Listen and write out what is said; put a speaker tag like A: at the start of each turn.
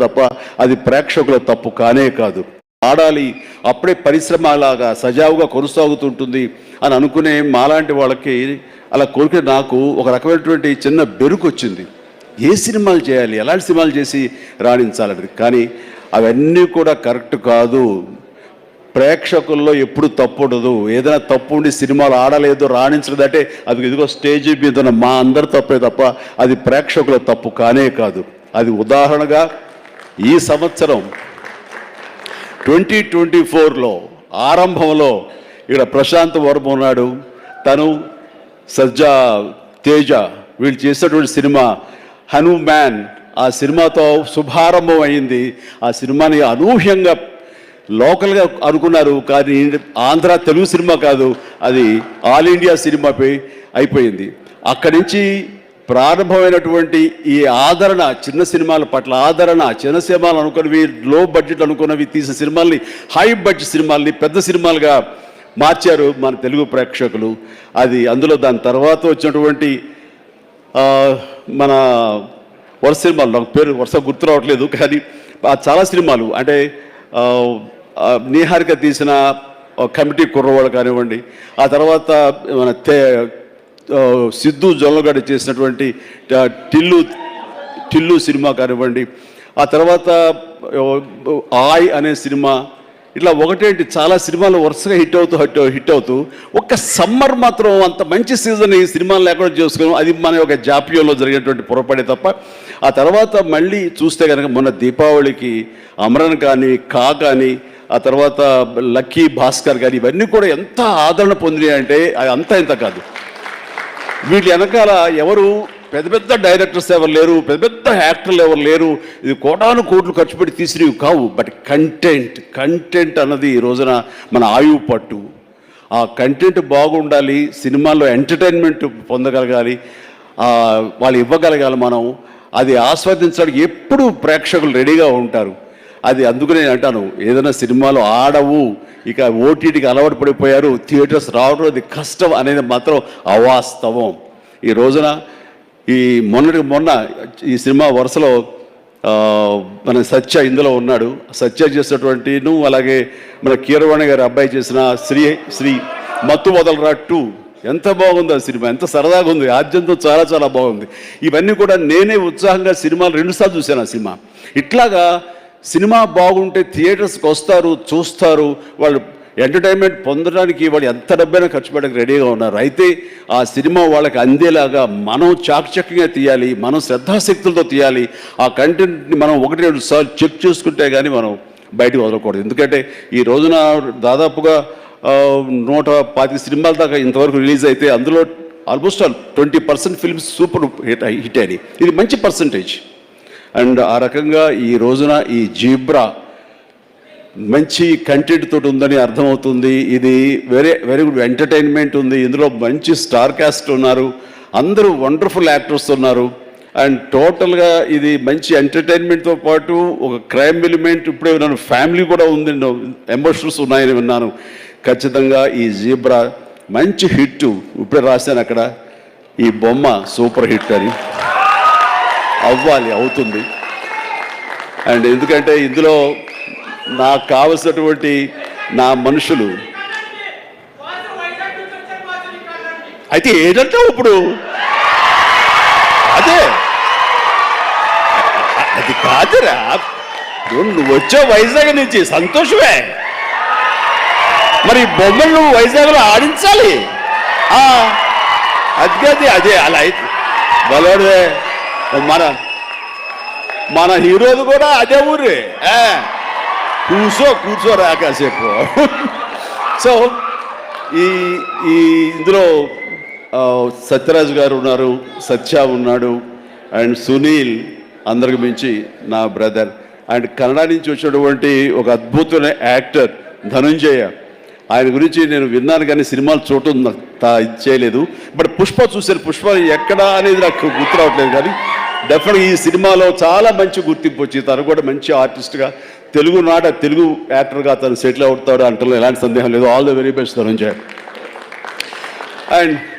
A: తప్ప అది ప్రేక్షకుల తప్పు కానే కాదు. ఆడాలి అప్పుడే పరిశ్రమ అలాగా సజావుగా కొనసాగుతుంటుంది అని అనుకునే మాలాంటి వాళ్ళకి అలా కోరిక నాకు ఒక రకమైనటువంటి చిన్న బెరుకు వచ్చింది ఏ సినిమాలు చేయాలి ఎలాంటి సినిమాలు చేసి రాణించాలని కానీ అవన్నీ కూడా కరెక్ట్ కాదు. ప్రేక్షకుల్లో ఎప్పుడు తప్పు ఉండదు. ఏదైనా తప్పు ఉండి సినిమాలు ఆడలేదు రాణించలేదంటే అది ఇదిగో స్టేజ్ మీద ఉన్న మా అందరి తప్పే తప్ప అది ప్రేక్షకుల తప్పు కానే కాదు. అది ఉదాహరణగా ఈ సంవత్సరం ట్వంటీ ట్వంటీ ఫోర్లో ఆరంభంలో ఇక్కడ ప్రశాంత్ వర్మ ఉన్నాడు. తను సజ్జా తేజ వీళ్ళు చేసినటువంటి సినిమా హనుమాన్. ఆ సినిమాతో శుభారంభం అయింది. ఆ సినిమాని అనూహ్యంగా లోకల్గా అనుకున్నారు. కానీ ఆంధ్ర తెలుగు సినిమా కాదు. అది ఆల్ ఇండియా సినిమాపై అయిపోయింది. అక్కడి నుంచి ప్రారంభమైనటువంటి ఈ ఆదరణ చిన్న సినిమాల పట్ల ఆదరణ చిన్న సినిమాలు అనుకున్నవి లో బడ్జెట్ అనుకున్నవి తీసిన సినిమాల్ని హై బడ్జెట్ సినిమాల్ని పెద్ద సినిమాలుగా మార్చారు మన తెలుగు ప్రేక్షకులు. అది అందులో దాని తర్వాత వచ్చినటువంటి మన వరుస సినిమాలు నాకు పేరు వరుస గుర్తు రావట్లేదు కానీ చాలా సినిమాలు అంటే నీహారిక తీసిన కమిటీ కుర్రవాడు కానివ్వండి ఆ తర్వాత మన తే సిద్ధు జొల్లగడ్డ చేసినటువంటి టిల్లు టిల్లు సినిమా కానివ్వండి. ఆ తర్వాత ఆయ్ అనే సినిమా. ఇట్లా ఒకటేంటి చాలా సినిమాలు వరుసగా హిట్ అవుతూ హిట్ హిట్ అవుతూ ఒక్క సమ్మర్ మాత్రం అంత మంచి సీజన్ ఈ సినిమాలు లేకుండా చేసుకున్నాం. అది మన యొక్క జాప్యంలో జరిగినటువంటి పొరపడే తప్ప. ఆ తర్వాత మళ్ళీ చూస్తే కనుక మొన్న దీపావళికి అమరన్ కానీ కా కానీ ఆ తర్వాత లక్కీ భాస్కర్ కానీ ఇవన్నీ కూడా ఎంత ఆదరణ పొందినాయి అంటే అది ఇంత కాదు. వీటి వెనకాల ఎవరు పెద్ద పెద్ద డైరెక్టర్స్ ఎవరు లేరు పెద్ద పెద్ద యాక్టర్లు ఎవరు లేరు ఇది కోటాను కోట్లు ఖర్చు పెట్టి తీసినవి కావు. బట్ కంటెంట్ కంటెంట్ అన్నది ఈ రోజున మన ఆయువు పట్టు. ఆ కంటెంట్ బాగుండాలి సినిమాల్లో ఎంటర్టైన్మెంట్ పొందగలగాలి వాళ్ళు ఇవ్వగలగాలి మనం. అది ఆస్వాదించడానికి ఎప్పుడు ప్రేక్షకులు రెడీగా ఉంటారు. అది అందుకు నేను అంటాను ఏదైనా సినిమాలు ఆడవు. ఇక ఓటీటీకి అలవాటు పడిపోయారు. థియేటర్స్ రావడం అది కష్టం అనేది మాత్రం అవాస్తవం. ఈ రోజున ఈ మొన్నటి మొన్న ఈ సినిమా వరుసలో మన సత్య ఇందులో ఉన్నాడు. సత్య చేసినటువంటి నువ్వు అలాగే మన కీరవాణి గారి అబ్బాయి చేసిన శ్రీ శ్రీ మత్తు వదలరా టూ. ఎంత బాగుంది ఆ సినిమా. ఎంత సరదాగా ఉంది. ఆద్యంతం చాలా చాలా బాగుంది. ఇవన్నీ కూడా నేనే ఉత్సాహంగా సినిమాలు రెండుసార్లు చూశాను ఆ సినిమా. ఇట్లాగా సినిమా బాగుంటే థియేటర్స్కి వస్తారు చూస్తారు వాళ్ళు ఎంటర్టైన్మెంట్ పొందడానికి వాళ్ళు ఎంత డబ్బైనా ఖర్చు పెట్టడానికి రెడీగా ఉన్నారు. అయితే ఆ సినిమా వాళ్ళకి అందేలాగా మనం చాకచక్యంగా తీయాలి మనం శ్రద్ధాశక్తులతో తీయాలి ఆ కంటెంట్ని మనం ఒకటి రెండు సార్లు చెక్ చేసుకుంటే కానీ మనం బయటకు వదలకూడదు. ఎందుకంటే ఈ రోజున దాదాపుగా నూట పాతిక సినిమాల దాకా ఇంతవరకు రిలీజ్ అయితే అందులో almost all twenty percent films super hit hit అయినాయి. ఇది మంచి పర్సంటేజ్. అండ్ ఆ రకంగా ఈ రోజున ఈ జీబ్రా మంచి కంటెంట్ తోటి ఉందని అర్థమవుతుంది. ఇది వెరీ వెరీ గుడ్ ఎంటర్టైన్మెంట్ ఉంది. ఇందులో మంచి స్టార్ క్యాస్ట్ ఉన్నారు. అందరూ వండర్ఫుల్ యాక్టర్స్ ఉన్నారు. అండ్ టోటల్గా ఇది మంచి ఎంటర్టైన్మెంట్తో పాటు ఒక క్రైమ్ ఎలిమెంట్. ఇప్పుడే విన్నాను ఫ్యామిలీ కూడా ఉంది. ఎమోషన్స్ ఉన్నాయని విన్నాను. ఖచ్చితంగా ఈ జీబ్రా మంచి హిట్. ఇప్పుడే రాశాను అక్కడ. ఈ బొమ్మ సూపర్ హిట్ అని. అవ్వాలి అవుతుంది. అండ్ ఎందుకంటే ఇందులో నాకు కావలసినటువంటి నా మనుషులు. అయితే ఏదంటావు ఇప్పుడు? అదే. అది కాదురా. నువ్వు వచ్చావు వైజాగ్ నుంచి సంతోషమే. మరి బొమ్మలు నువ్వు వైజాగ్లో ఆడించాలి. ఆ, అది కాదు అదే అలా అయితే. బలవాడే మన మన హీరోది కూడా అదే ఊరే. కూర్చో కూర్చోరా కాసేపు. సో ఈ ఈ ఇందులో సత్యరాజ్ గారు ఉన్నారు సత్య ఉన్నాడు అండ్ సునీల్ అందరికి మించి నా బ్రదర్. అండ్ కన్నడ నుంచి వచ్చినటువంటి ఒక అద్భుతమైన యాక్టర్ ధనుంజయ. ఆయన గురించి నేను విన్నాను కానీ సినిమాలు చూడటం నాకు చేయలేదు. బట్ పుష్ప చూశాను పుష్ప ఎక్కడ అనేది నాకు గుర్తు రావట్లేదు కానీ డెఫినెట్గా ఈ సినిమాలో చాలా మంచి గుర్తింపు వచ్చింది. తను కూడా మంచి ఆర్టిస్ట్గా తెలుగు నాట తెలుగు యాక్టర్గా తను సెటిల్ అవుతాడు అంటే ఎలాంటి సందేహం లేదు. All the very best Dhananjay. And